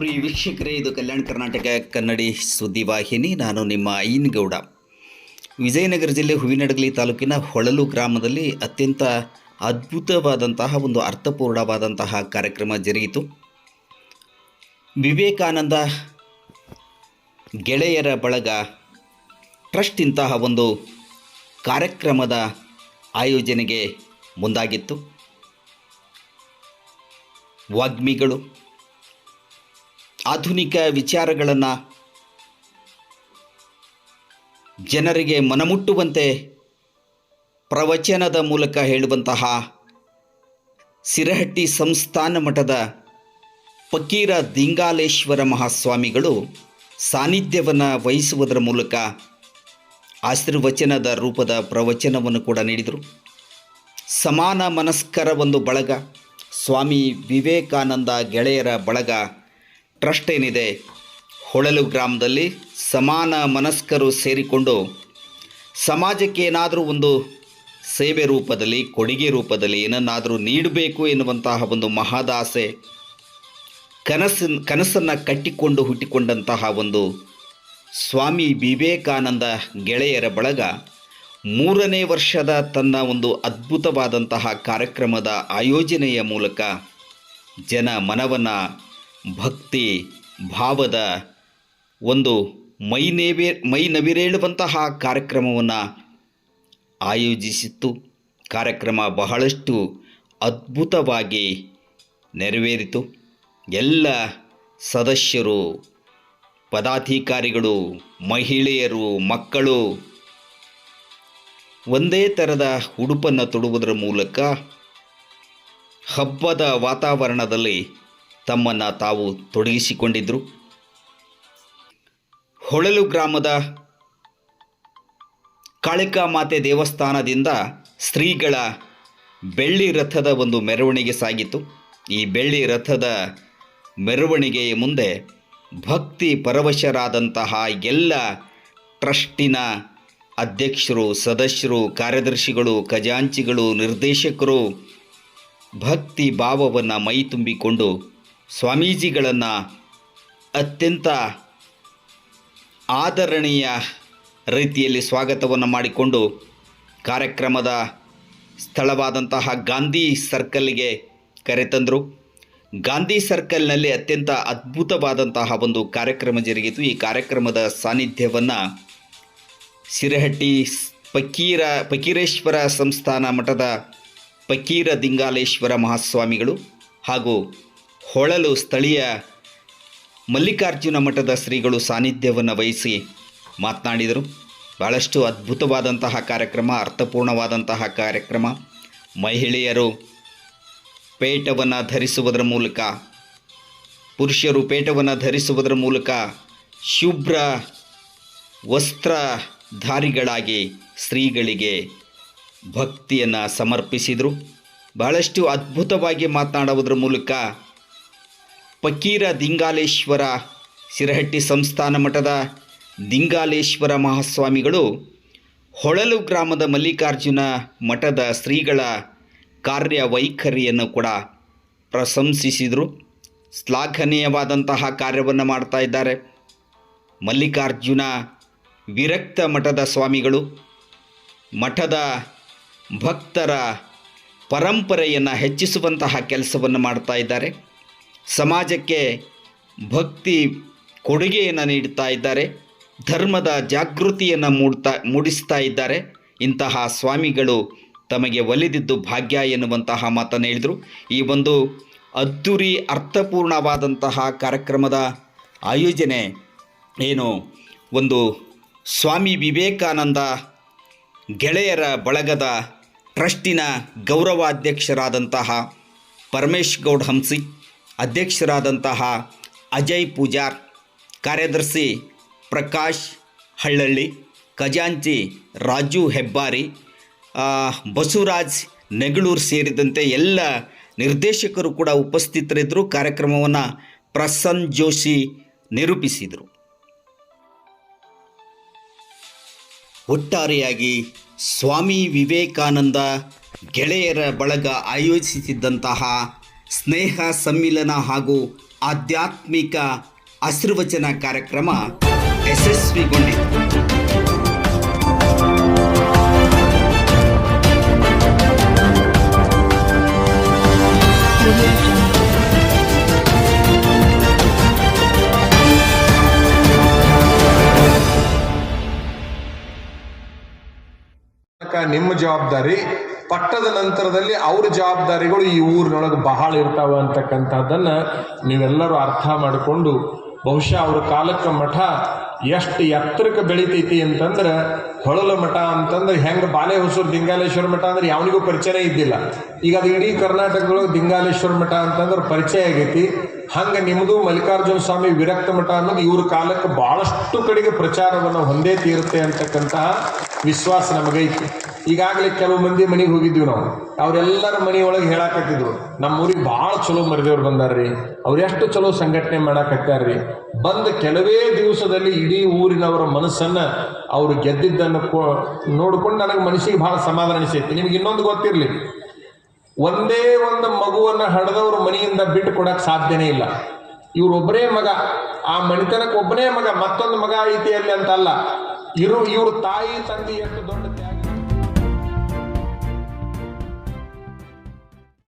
ಪ್ರಿಯ ವೀಕ್ಷಕರೇ, ಇದು ಕಲ್ಯಾಣ ಕರ್ನಾಟಕ ಕನ್ನಡಿ ಸುದ್ದಿವಾಹಿನಿ ನಾನು ನಿಮ್ಮ ಐನ್ಗೌಡ. ವಿಜಯನಗರ ಜಿಲ್ಲೆ ಹೂವಿನಡಗಲಿ ತಾಲೂಕಿನ ಹೊಳಲು ಗ್ರಾಮದಲ್ಲಿ ಅತ್ಯಂತ ಅದ್ಭುತವಾದಂತಹ ಒಂದು ಅರ್ಥಪೂರ್ಣವಾದಂತಹ ಕಾರ್ಯಕ್ರಮ ಜರುಗಿತು. ವಿವೇಕಾನಂದ ಗೆಳೆಯರ ಬಳಗ ಟ್ರಸ್ಟ್ ಇಂತಹ ಒಂದು ಕಾರ್ಯಕ್ರಮದ ಆಯೋಜನೆಗೆ ಮುಂದಾಗಿತ್ತು. ವಾಗ್ಮಿಗಳು ಆಧುನಿಕ ವಿಚಾರಗಳನ್ನು ಜನರಿಗೆ ಮನಮುಟ್ಟುವಂತೆ ಪ್ರವಚನದ ಮೂಲಕ ಹೇಳುವಂತಹ ಸಿರಹಟ್ಟಿ ಸಂಸ್ಥಾನ ಮಠದ ಫಕೀರ ದಿಂಗಾಲೇಶ್ವರ ಮಹಾಸ್ವಾಮಿಗಳು ಸಾನ್ನಿಧ್ಯವನ್ನು ವಹಿಸುವುದರ ಮೂಲಕ ಆಶೀರ್ವಚನದ ರೂಪದ ಪ್ರವಚನವನ್ನು ಕೂಡ ನೀಡಿದರು. ಸಮಾನ ಮನಸ್ಕರ ಒಂದು ಬಳಗ, ಸ್ವಾಮಿ ವಿವೇಕಾನಂದ ಗೆಳೆಯರ ಬಳಗ ಟ್ರಸ್ಟ್ ಏನಿದೆ? ಹೊಳಲು ಗ್ರಾಮದಲ್ಲಿ ಸಮಾನ ಮನಸ್ಕರು ಸೇರಿಕೊಂಡು ಸಮಾಜಕ್ಕೆ ಏನಾದರೂ ಒಂದು ಸೇವೆ ರೂಪದಲ್ಲಿ, ಕೊಡುಗೆ ರೂಪದಲ್ಲಿ ಏನನ್ನಾದರೂ ನೀಡಬೇಕು ಎನ್ನುವಂತಹ ಒಂದು ಮಹದಾಸೆ ಕನಸಿನ ಕನಸನ್ನು ಕಟ್ಟಿಕೊಂಡು ಹುಟ್ಟಿಕೊಂಡಂತಹ ಒಂದು ಸ್ವಾಮಿ ವಿವೇಕಾನಂದ ಗೆಳೆಯರ ಬಳಗ, ಮೂರನೇ ವರ್ಷದ ತನ್ನ ಒಂದು ಅದ್ಭುತವಾದಂತಹ ಕಾರ್ಯಕ್ರಮದ ಆಯೋಜನೆಯ ಮೂಲಕ ಜನ ಮನವನ್ನು ಭಕ್ತಿ, ಭಾವದ ಒಂದು ಮೈ ನೇವೇ, ಮೈ ನವಿರೇಳುವಂತಹ ಕಾರ್ಯಕ್ರಮವನ್ನು ಆಯೋಜಿಸಿತ್ತು. ಕಾರ್ಯಕ್ರಮ ಬಹಳಷ್ಟು ಅದ್ಭುತವಾಗಿ ನೆರವೇರಿತು. ಎಲ್ಲ ಸದಸ್ಯರು, ಪದಾಧಿಕಾರಿಗಳು, ಮಹಿಳೆಯರು, ಮಕ್ಕಳು ಒಂದೇ ಥರದ ಉಡುಪನ್ನು ತೊಡುವುದರ ಮೂಲಕ ಹಬ್ಬದ ವಾತಾವರಣದಲ್ಲಿ ತಮ್ಮನ್ನು ತಾವು ತೊಡಗಿಸಿಕೊಂಡಿದ್ದರು ಹೊಳಲು ಗ್ರಾಮದ ಕಾಳಿಕಾ ಮಾತೆ ದೇವಸ್ಥಾನದಿಂದ ಶ್ರೀಗಳ ಬೆಳ್ಳಿ ರಥದ ಒಂದು ಮೆರವಣಿಗೆ ಸಾಗಿತು ಈ ಬೆಳ್ಳಿ ರಥದ ಮೆರವಣಿಗೆಯ ಮುಂದೆ ಭಕ್ತಿ ಪರವಶರಾದಂತಹ ಎಲ್ಲ ಟ್ರಸ್ಟಿನ ಅಧ್ಯಕ್ಷರು, ಸದಸ್ಯರು, ಕಾರ್ಯದರ್ಶಿಗಳು, ಖಜಾಂಚಿಗಳು, ನಿರ್ದೇಶಕರು ಭಕ್ತಿ ಭಾವವನ್ನು ಮೈ ತುಂಬಿಕೊಂಡು ಸ್ವಾಮೀಜಿಗಳನ್ನು ಅತ್ಯಂತ ಆದರಣೀಯ ರೀತಿಯಲ್ಲಿ ಸ್ವಾಗತವನ್ನು ಮಾಡಿಕೊಂಡು ಕಾರ್ಯಕ್ರಮದ ಸ್ಥಳವಾದಂತಹ ಗಾಂಧಿ ಸರ್ಕಲ್ಗೆ ಕರೆತಂದರು ಗಾಂಧಿ ಸರ್ಕಲ್ನಲ್ಲಿ ಅತ್ಯಂತ ಅದ್ಭುತವಾದಂತಹ ಒಂದು ಕಾರ್ಯಕ್ರಮ ಜರುಗಿತು. ಈ ಕಾರ್ಯಕ್ರಮದ ಸಾನ್ನಿಧ್ಯವನ್ನು ಸಿರಹಟ್ಟಿ ಫಕೀರ, ಫಕೀರೇಶ್ವರ ಸಂಸ್ಥಾನ ಮಠದ ಫಕೀರ ದಿಂಗಾಲೇಶ್ವರ ಮಹಾಸ್ವಾಮಿಗಳು ಹಾಗೂ ಹೊಳಲು ಸ್ಥಳೀಯ ಮಲ್ಲಿಕಾರ್ಜುನ ಮಠದ ಶ್ರೀಗಳು ಸಾನ್ನಿಧ್ಯವನ್ನು ವಹಿಸಿ ಮಾತನಾಡಿದರು. ಭಾಳಷ್ಟು ಅದ್ಭುತವಾದಂತಹ ಕಾರ್ಯಕ್ರಮ, ಅರ್ಥಪೂರ್ಣವಾದಂತಹ ಕಾರ್ಯಕ್ರಮ. ಮಹಿಳೆಯರು ಪೇಟವನ್ನು ಧರಿಸುವುದರ ಮೂಲಕ, ಪುರುಷರು ಪೇಟವನ್ನು ಧರಿಸುವುದರ ಮೂಲಕ ಶುಭ್ರ ವಸ್ತ್ರಧಾರಿಗಳಾಗಿ ಶ್ರೀಗಳಿಗೆ ಭಕ್ತಿಯನ್ನು ಸಮರ್ಪಿಸಿದರು. ಬಹಳಷ್ಟು ಅದ್ಭುತವಾಗಿ ಮಾತನಾಡುವುದರ ಮೂಲಕ ಫಕೀರ ದಿಂಗಾಲೇಶ್ವರ ಸಿರಹಟ್ಟಿ ಸಂಸ್ಥಾನ ಮಠದ ದಿಂಗಾಲೇಶ್ವರ ಮಹಾಸ್ವಾಮಿಗಳು ಹೊಳಲು ಗ್ರಾಮದ ಮಲ್ಲಿಕಾರ್ಜುನ ಮಠದ ಶ್ರೀಗಳ ಕಾರ್ಯವೈಖರಿಯನ್ನು ಕೂಡ ಪ್ರಶಂಸಿಸಿದರು. ಶ್ಲಾಘನೀಯವಾದಂತಹ ಕಾರ್ಯವನ್ನು ಮಾಡ್ತಾ ಇದ್ದಾರೆ. ಮಲ್ಲಿಕಾರ್ಜುನ ವಿರಕ್ತ ಮಠದ ಸ್ವಾಮಿಗಳು, ಮಠದ ಭಕ್ತರ ಪರಂಪರೆಯನ್ನು ಹೆಚ್ಚಿಸುವಂತಹ ಕೆಲಸವನ್ನು ಮಾಡ್ತಾ ಇದ್ದಾರೆ. ಸಮಾಜಕ್ಕೆ ಭಕ್ತಿ ಕೊಡುಗೆಯನ್ನು ನೀಡ್ತಾ ಇದ್ದಾರೆ, ಧರ್ಮದ ಜಾಗೃತಿಯನ್ನು ಮೂಡ್ತಾ, ಮೂಡಿಸ್ತಾ ಇದ್ದಾರೆ. ಇಂತಹ ಸ್ವಾಮಿಗಳು ತಮಗೆ ಒಲಿದಿದ್ದು ಭಾಗ್ಯ ಎನ್ನುವಂತಹ ಮಾತನ್ನು ಹೇಳಿದರು. ಈ ಒಂದು ಅದ್ಧೂರಿ, ಅರ್ಥಪೂರ್ಣವಾದಂತಹ ಕಾರ್ಯಕ್ರಮದ ಆಯೋಜನೆ ಏನು? ಒಂದು ಸ್ವಾಮಿ ವಿವೇಕಾನಂದ ಗೆಳೆಯರ ಬಳಗದ ಟ್ರಸ್ಟಿನ ಗೌರವಾಧ್ಯಕ್ಷರಾದಂತಹ ಪರಮೇಶ್ ಗೌಡ್ ಹಂಸಿ ಅಧ್ಯಕ್ಷರಾದಂತಹ ಅಜಯ್ ಪೂಜಾರ್, ಕಾರ್ಯದರ್ಶಿ ಪ್ರಕಾಶ್ ಹಳ್ಳಳ್ಳಿ, ಖಜಾಂಚಿ ರಾಜು ಹೆಬ್ಬಾರಿ ಬಸವರಾಜ್ ನೆಗಳೂರು ಸೇರಿದಂತೆ ಎಲ್ಲ ನಿರ್ದೇಶಕರು ಕೂಡ ಉಪಸ್ಥಿತರಿದ್ದರು. ಕಾರ್ಯಕ್ರಮವನ್ನು ಪ್ರಸನ್ ಜೋಶಿ ನಿರೂಪಿಸಿದರು. ಒಟ್ಟಾರೆಯಾಗಿ ಸ್ವಾಮಿ ವಿವೇಕಾನಂದ ಗೆಳೆಯರ ಬಳಗ ಆಯೋಜಿಸಿದ್ದಂತಹ ಸ್ನೇಹ ಸಮ್ಮಿಲನ ಹಾಗೂ ಆಧ್ಯಾತ್ಮಿಕ ಆಶೀರ್ವಚನ ಕಾರ್ಯಕ್ರಮ ಯಶಸ್ವಿಗೊಂಡಿತು ನಿಮ್ಮ ಜವಾಬ್ದಾರಿ ಪಟ್ಟದ ನಂತರದಲ್ಲಿ ಅವ್ರ ಜವಾಬ್ದಾರಿಗಳು ಈ ಊರಿನೊಳಗೆ ಬಹಳ ಇರ್ತಾವ ಅಂತಕ್ಕಂಥದ್ದನ್ನ ನೀವೆಲ್ಲರೂ ಅರ್ಥ ಮಾಡಿಕೊಂಡು ಬಹುಶಃ ಅವ್ರ ಕಾಲಕ್ಕೆ ಮಠ ಎಷ್ಟು ಎತ್ತರಕ್ಕೆ ಬೆಳಿತೈತಿ ಅಂತಂದ್ರೆ ಹೊಳಲ ಮಠ ಅಂತಂದ್ರೆ ಹೆಂಗೆ ಬಾಲೆ ಹೊಸೂರು ದಿಂಗಾಲೇಶ್ವರ ಮಠ ಅಂದ್ರೆ ಯಾವನಿಗೂ ಪರಿಚಯ ಇದ್ದಿಲ್ಲ. ಈಗ ಅದು ಇಡೀ ಕರ್ನಾಟಕದೊಳಗೆ ದಿಂಗಾಲೇಶ್ವರ ಮಠ ಅಂತಂದ್ರೆ ಪರಿಚಯ ಆಗೈತಿ. ಹಂಗೆ ನಿಮ್ಮದು ಮಲ್ಲಿಕಾರ್ಜುನ ಸ್ವಾಮಿ ವಿರಕ್ತ ಮಠ ಅನ್ನೋದು ಇವ್ರ ಕಾಲಕ್ಕೆ ಬಹಳಷ್ಟು ಕಡೆಗೆ ಪ್ರಚಾರವನ್ನು ಹೊಂದೇ ತೀರುತ್ತೆ ಅಂತಕ್ಕಂತಹ ವಿಶ್ವಾಸ ನಮಗೈತಿ. ಈಗಾಗಲೇ ಕೆಲವು ಮಂದಿ ಮನೆಗೆ ಹೋಗಿದ್ವಿ ನಾವು. ಅವರೆಲ್ಲರ ಮನೆಯೊಳಗೆ ಹೇಳಾಕತ್ತಿದ್ರು ನಮ್ಮ ಊರಿಗೆ ಭಾಳ ಚಲೋ ಮರಿದೇವ್ರು ಬಂದಾರ್ರಿ. ಅವ್ರು ಎಷ್ಟು ಚಲೋ ಸಂಘಟನೆ ಮಾಡಾಕತ್ತಾರ್ರಿ. ಬಂದ ಕೆಲವೇ ದಿವಸದಲ್ಲಿ ಇಡೀ ಊರಿನವರ ಮನಸ್ಸನ್ನ ಅವರು ಗೆದ್ದಿದ್ದನ್ನು ನೋಡಿಕೊಂಡು ನನಗೆ ಮನಸ್ಸಿಗೆ ಭಾಳ ಸಮಾಧಾನ ಅನಿಸೈತಿ. ನಿಮ್ಗೆ ಇನ್ನೊಂದು ಗೊತ್ತಿರಲಿ, ಒಂದೇ ಒಂದು ಮಗುವನ್ನು ಹಡದವ್ರ ಮನೆಯಿಂದ ಬಿಟ್ಟು ಕೊಡಕ್ಕೆ ಸಾಧ್ಯನೇ ಇಲ್ಲ. ಇವರೊಬ್ಬರೇ ಮಗ, ಆ ಮಣಿತನಕ್ಕೆ ಒಬ್ಬನೇ ಮಗ, ಮತ್ತೊಂದು ಮಗ ಐತಿ ಅಲ್ಲಿ ಅಂತ ಅಲ್ಲ ಇರು, ಇವ್ರ ತಾಯಿ, ತಂದೆ ಎಷ್ಟು ದೊಡ್ಡ ತ್ಯಾಗ